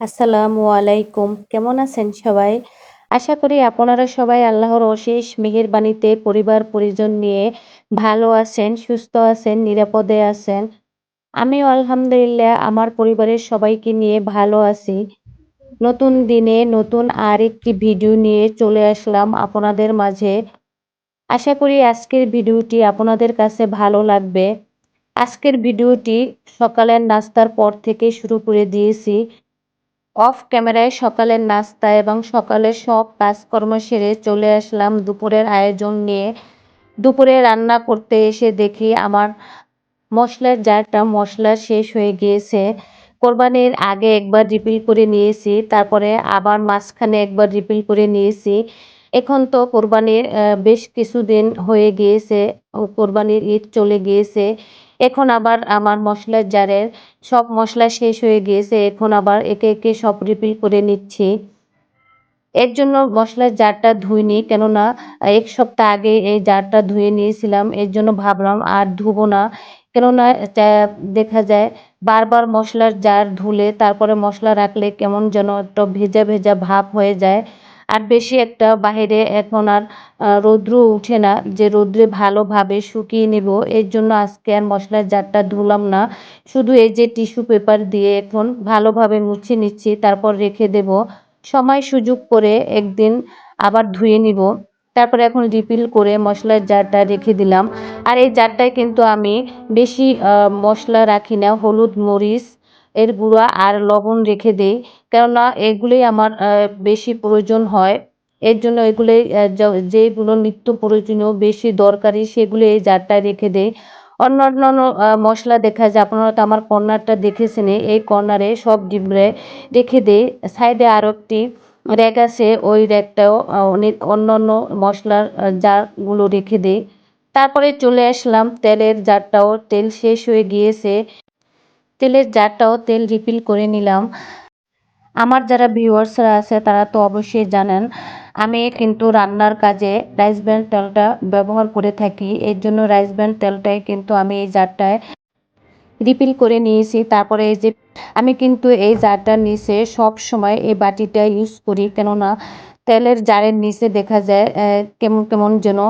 আসসালামু আলাইকুম। কেমন আছেন সবাই? আশা করি আপনারা সবাই আল্লাহর অশেষ মেহেরবানিতে পরিবার পরিজন নিয়ে ভালো আছেন, সুস্থ আছেন, নিরাপদে আছেন। আমিও আলহামদুলিল্লাহ আমার পরিবারের সবাইকে নিয়ে ভালো আছি। নতুন দিনে নতুন আর একটি ভিডিও নিয়ে চলে আসলাম আপনাদের মাঝে। আশা করি আজকের ভিডিওটি আপনাদের কাছে ভালো লাগবে। আজকের ভিডিওটি সকালের নাস্তার পর থেকে শুরু করে দিয়েছি। অফ ক্যামেরায় সকালের নাস্তা এবং সকালের সব কাজকর্ম সেরে চলে আসলাম দুপুরের আয়োজন নিয়ে। দুপুরে রান্না করতে এসে দেখি আমার মশলার জারটা মশলা শেষ হয়ে গিয়েছে। কোরবানির আগে একবার রিপিল করে নিয়েছি, তারপরে আবার মাঝখানে একবার রিপিল করে নিয়েছি। এখন তো কোরবানির বেশ কিছুদিন হয়ে গিয়েছে কোরবানির ঈদ চলে গিয়েছে। এখন আবার আমার মশলার জারের সব মশলা শেষ হয়ে গিয়েছে, এখন আবার একে একে সব রিফিল করে নিচ্ছি। এর জন্য মশলার জারটা ধুইনি, কেননা এক সপ্তাহ আগে এই জারটা ধুয়ে নিয়েছিলাম, এর জন্য ভাবলাম আর ধুবো না। কেননা দেখা যায় বারবার মশলার জার ধুলে তারপরে মশলা রাখলে কেমন যেন একটা ভেজা ভেজা ভাব হয়ে যায়। আর বেশি একটা বাহিরে এখন আর রৌদ্র উঠে না। যে রৌদ্রে ভালোভাবে শুকিয়ে নেব, এর জন্য আজকে আর মশলার জারটা ধুলাম না। শুধু এই যে টিস্যু পেপার দিয়ে এখন ভালোভাবে মুছে নিচ্ছি, তারপর রেখে দেব। সময় সুযোগ করে একদিন আবার ধুয়ে নিব। তারপরে এখন রিফিল করে মশলার জারটা রেখে দিলাম। আর এই জারটায় কিন্তু আমি বেশি মশলা রাখি না, হলুদ মরিচ, এর গুঁড়া আর লবণ রেখে দিই। কেননা এগুলোই আমার বেশি প্রয়োজন হয়। এর জন্য এগুলোই যেগুলো নিত্য প্রয়োজনীয়, বেশি দরকারি, সেগুলো এই জারটায় রেখে দেই। অন্যান্য মশলা দেখা যায়, আপনারা তো আমার কর্নারটা দেখেছেন, এই কর্নারে সব ডিবরে রেখে দেই। সাইডে আরও একটি র্যাক আছে, ওই র্যাকটাও অনেক অন্যান্য মশলার জারগুলো রেখে দেই। তারপরে চলে আসলাম, তেলের জারটাও, তেল শেষ হয়ে গিয়েছে। তেলের জারটাও তেল রিফিল করে নিলাম। আমার যারা ভিউয়ার্সরা আছে, তারা তো অবশ্যই জানেন, আমি কিন্তু রান্নার কাজে রাইস ব্র্যান্ড তেলটা ব্যবহার করে থাকি। এর জন্য রাইস ব্র্যান্ড তেলটাই কিন্তু আমি এই জারটায় রিফিল করে নিয়েছি। তারপরে এই যে, আমি কিন্তু এই জারটার নিচে সব সময় এই বাটিটা ইউজ করি, কেননা তেলের জারের নিচে দেখা যায় কেমন কেমন যেন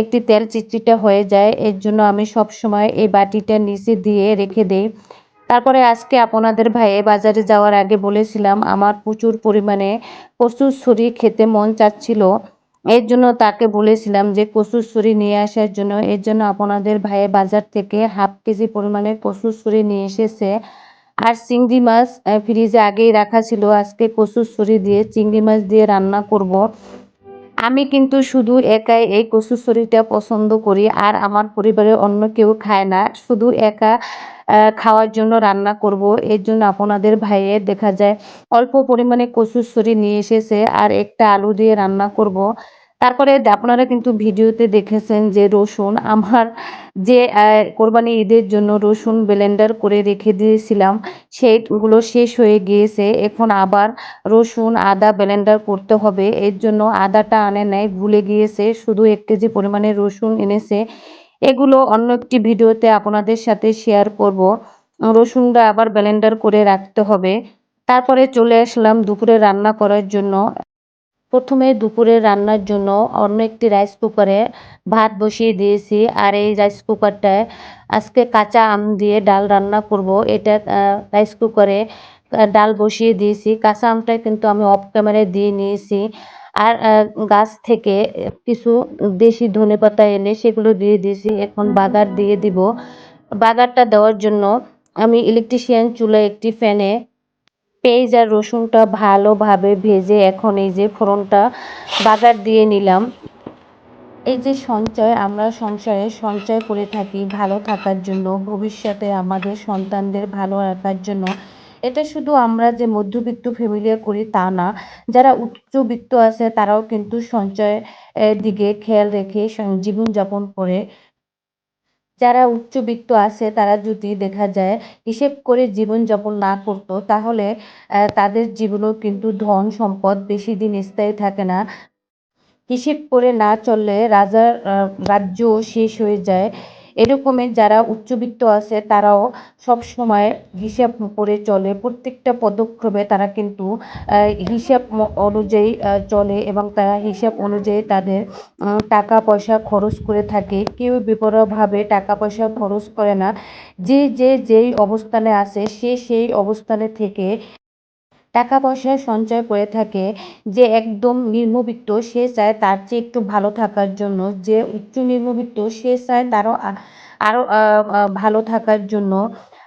একটি তেল চিটচিটে হয়ে যায়। এর জন্য আমি সব সময় এই বাটিটার নিচে দিয়ে রেখে দিই। তারপরে আজকে আপনাদের ভাইয়ে বাজারে যাওয়ার আগে বলেছিলাম, আমার প্রচুর পরিমাণে কচুর ছুরি খেতে মন চাচ্ছিল। এর জন্য তাকে বলেছিলাম যে, কচুর ছুরি নিয়ে আসার জন্য, এর জন্য আপনাদের ভাইয়ে বাজার থেকে হাফ কেজি পরিমাণে কচুর ছুরি নিয়ে এসেছে। আর চিংড়ি মাছ ফ্রিজে আগেই রাখা ছিল, আজকে কচুর ছুরি দিয়ে চিংড়ি মাছ দিয়ে রান্না করব। আমি কিন্তু শুধু একাই এই কচুর পছন্দ করি, আর আমার পরিবারের অন্য কেউ খায় না। শুধু একা খাওয়ার জন্য রান্না করব। এর জন্য আপনাদের ভাইয়ে দেখা যায় অল্প পরিমাণে কচুরশুঁড়ি নিয়ে এসেছে আর একটা আলু দিয়ে রান্না করব। তারপরে আপনারা কিন্তু ভিডিওতে দেখেছেন যে রসুন আমার যে কোরবানি ঈদের জন্য রসুন ব্লেন্ডার করে রেখে দিয়েছিলাম, সেইগুলো শেষ হয়ে গিয়েছে। এখন আবার রসুন আদা ব্লেন্ডার করতে হবে। এর জন্য আদাটা আনে নেয় ভুলে গিয়েছে। শুধু এক কেজি পরিমাণে রসুন এনেছে। এগুলো অন্য একটি ভিডিওতে আপনাদের সাথে শেয়ার করব। রসুনটা আবার ব্লেন্ডার করে রাখতে হবে। তারপরে চলে আসলাম দুপুরে রান্না করার জন্য। প্রথমে দুপুরে রান্নার জন্য অন্য একটি রাইস কুকারে ভাত বসিয়ে দিয়েছি। আর এই রাইস কুকারটায় আজকে কাঁচা আম দিয়ে ডাল রান্না করব। এটা রাইস কুকারে ডাল বসিয়ে দিয়েছি। কাঁচা আমটাই কিন্তু আমি অফ ক্যামেরায় দিয়ে নিয়েছি। আর গাছ থেকে কিছু দেশি ধনে পাতা এনে সেগুলো দিয়ে দিয়েছি। এখন বাগার দিয়ে দিব। বাগারটা দেওয়ার জন্য আমি ইলেকট্রিশিয়ান চুলা একটি ফ্যানে পেঁয়াজ আর রসুনটা ভালোভাবে ভেজে এখন এই যে ফোড়নটা বাগার দিয়ে নিলাম। এই যে সঞ্চয়, আমরা সংসারে সঞ্চয় করে থাকি ভালো থাকার জন্য, ভবিষ্যতে আমাদের সন্তানদের ভালো রাখার জন্য। এটা শুধু আমরা যে মধ্যবিত্ত ফ্যামিলি করি তা না, যারা উচ্চবিত্ত আছে তারাও কিন্তু সঞ্চয়ের দিকে খেয়াল রেখে জীবনযাপন করে। যারা উচ্চবিত্ত আছে তারা যদি দেখা যায় হিসেব করে জীবনযাপন না করতো তাহলে তাদের জীবনেও কিন্তু ধন সম্পদ বেশি দিন স্থায়ী থাকে না। হিসেব করে না চললে রাজার রাজ্য শেষ হয়ে যায়। এরকমের যারা উচ্চবিত্ত আছে, তারাও সবসময় হিসাব করে চলে। প্রত্যেকটা পদক্ষেপে তারা কিন্তু হিসাব অনুযায়ী চলে এবং তারা হিসাব অনুযায়ী তাদের টাকা পয়সা খরচ করে থাকে। কেউ বেপরোয়াভাবে টাকা পয়সা খরচ করে না। যে যে, যেই অবস্থানে আছে, সে সেই অবস্থানে থেকে টাকা পয়সা সঞ্চয় করে থাকে, যে একদম নিম্নবিত্ত, সে চায় তার চেয়ে একটু ভালো থাকার জন্য, যে উচ্চ নিম্নবিত্ত, সে চায় তারও আরও ভালো থাকার জন্য,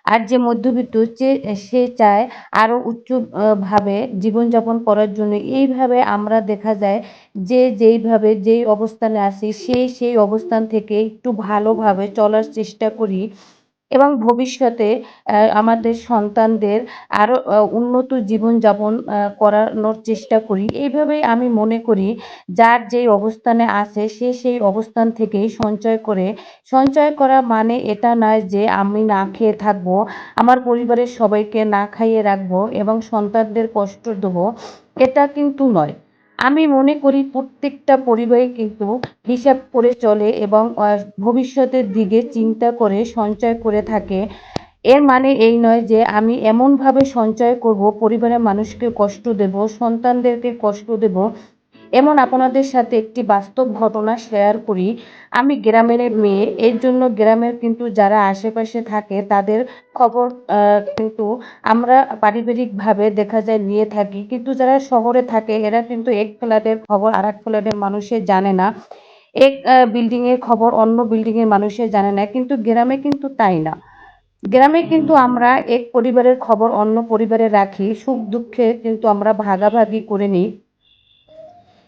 আর যে মধ্যবিত্ত, যে, সে চায় আরও উচ্চভাবে জীবনযাপন করার জন্য। এইভাবে আমরা দেখা যায় যে যেইভাবে, যেই অবস্থানে আছি সেই সেই অবস্থান থেকে একটু ভালোভাবে চলার চেষ্টা করি। এবং ভবিষ্যতে আমাদের সন্তানদের আরও উন্নত জীবনযাপন করানোর চেষ্টা করি। এইভাবেই আমি মনে করি, যার যেই অবস্থানে আছে, সে সেই অবস্থান থেকেই সঞ্চয় করে। সঞ্চয় করা মানে এটা নয় যে আমি না খেয়ে থাকব, আমার পরিবারের সবাইকে না খাইয়ে রাখব এবং সন্তানদের কষ্ট দেবো, এটা কিন্তু নয়। আমি মনে করি প্রত্যেকটা পরিবারে কিন্তু হিসাব করে চলে এবং ভবিষ্যতের দিকে চিন্তা করে সঞ্চয় করে থাকে। এর মানে এই নয় যে আমি এমনভাবে সঞ্চয় করব, পরিবারের মানুষকে কষ্ট দেব, সন্তানদেরকে কষ্ট দেব এমন আপনাদের সাথে একটি বাস্তব ঘটনা শেয়ার করি। আমি গ্রামের মেয়ে, এর জন্য গ্রামের কিন্তু যারা আশেপাশে থাকে, তাদের খবর কিন্তু আমরা পারিবারিকভাবে দেখা যায় নিয়ে থাকি। কিন্তু যারা শহরে থাকে, এরা কিন্তু এক ফ্ল্যাটের খবর আর এক ফ্ল্যাটের মানুষের জানে না। এক বিল্ডিংয়ের খবর অন্য বিল্ডিংয়ের মানুষে জানে না। কিন্তু গ্রামে কিন্তু তাই না। গ্রামে কিন্তু আমরা এক পরিবারের খবর অন্য পরিবারে রাখি। সুখ দুঃখে কিন্তু আমরা ভাগাভাগি করে নিই।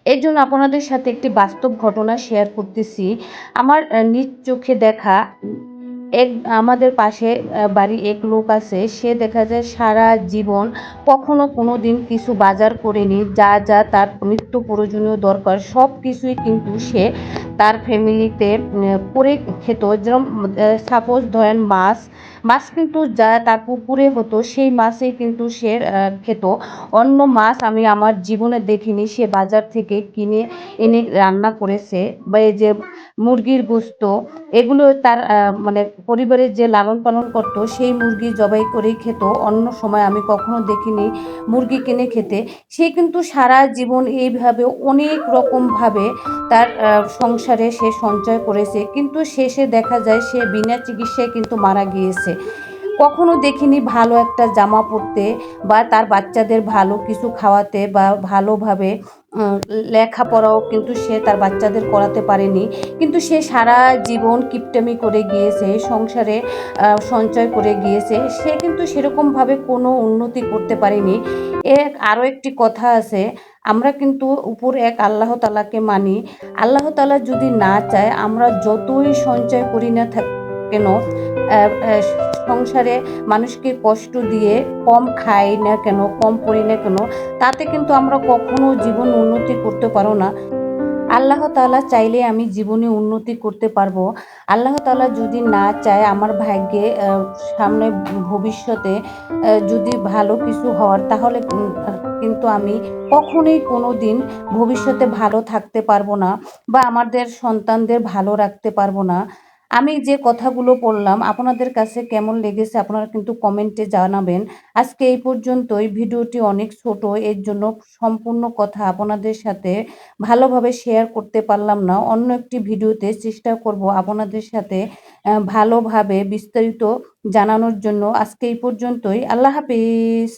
এর জন্য আপনাদের সাথে একটি বাস্তব ঘটনা শেয়ার করতেছি। আমার নিজ চোখে দেখা এক, আমাদের পাশে বাড়ি এক লোক আছে। সে দেখা যায় সারা জীবন কখনো কোনো দিন কিছু বাজার করেনি। যা যা তার নিত্য প্রয়োজনীয় দরকার সব কিছুই কিন্তু সে তার ফ্যামিলিতে করে খেত। যেরকম সাপোজ ধরেন মাছ মাছ কিন্তু যা তার পুকুরে হতো, সেই মাছেই কিন্তু সে খেত। অন্য মাছ আমি আমার জীবনে দেখিনি, সে বাজার থেকে কিনে এনে রান্না করেছে। বা এই যে মুরগির গোস্ত, এগুলো তার মানে পরিবারের যে লালন পালন করতো, সেই মুরগি জবাই করেই খেত। অন্য সময় আমি কখনো দেখিনি মুরগি কিনে খেতে। সে কিন্তু সারা জীবন এইভাবে অনেক রকমভাবে তার সংসারে সে সঞ্চয় করেছে। কিন্তু শেষে দেখা যায় সে বিনা চিকিৎসায় কিন্তু মারা গিয়েছে। কখনো দেখিনি ভালো একটা জামা পরতে বা তার বাচ্চাদের ভালো কিছু খাওয়াতে বা ভালোভাবে লেখাপড়াও কিন্তু সে তার বাচ্চাদের করাতে পারেনি। কিন্তু সে সারা জীবন কিপটামি করে গিয়েছে, সংসারে সঞ্চয় করে গিয়েছে। সে কিন্তু সেরকমভাবে কোনো উন্নতি করতে পারেনি। এক, আরও একটি কথা আছে, আমরা কিন্তু উপর এক আল্লাহ তালাকে মানি। আল্লাহ তালা যদি না চায়, আমরা যতই সঞ্চয় করি না কেন সংসারে মানুষকে কষ্ট দিয়ে কম খাই না কেন, কম পড়ি না কেন, তাতে কিন্তু আমরা কখনো জীবন উন্নতি করতে পারো না। আল্লাহ তালা চাইলে আমি জীবনে উন্নতি করতে পারব। আল্লাহ তালা যদি না চায় আমার ভাগ্যে সামনে ভবিষ্যতে যদি ভালো কিছু হওয়ার, তাহলে কিন্তু আমি কখনোই কোনো দিন ভবিষ্যতে ভালো থাকতে পারব না বা আমাদের সন্তানদের ভালো রাখতে পারব না। আমি যে কথাগুলো বললাম, আপনাদের কাছে কেমন লেগেছে আপনারা কিন্তু কমেন্টে জানাবেন। আজকে এই পর্যন্তই, ভিডিওটি অনেক ছোট, এর জন্য সম্পূর্ণ কথা আপনাদের সাথে ভালোভাবে শেয়ার করতে পারলাম না। অন্য একটি ভিডিওতে চেষ্টা করব আপনাদের সাথে ভালোভাবে বিস্তারিত জানানোর জন্য। আজকে এই পর্যন্তই, আল্লাহ হাফিজ।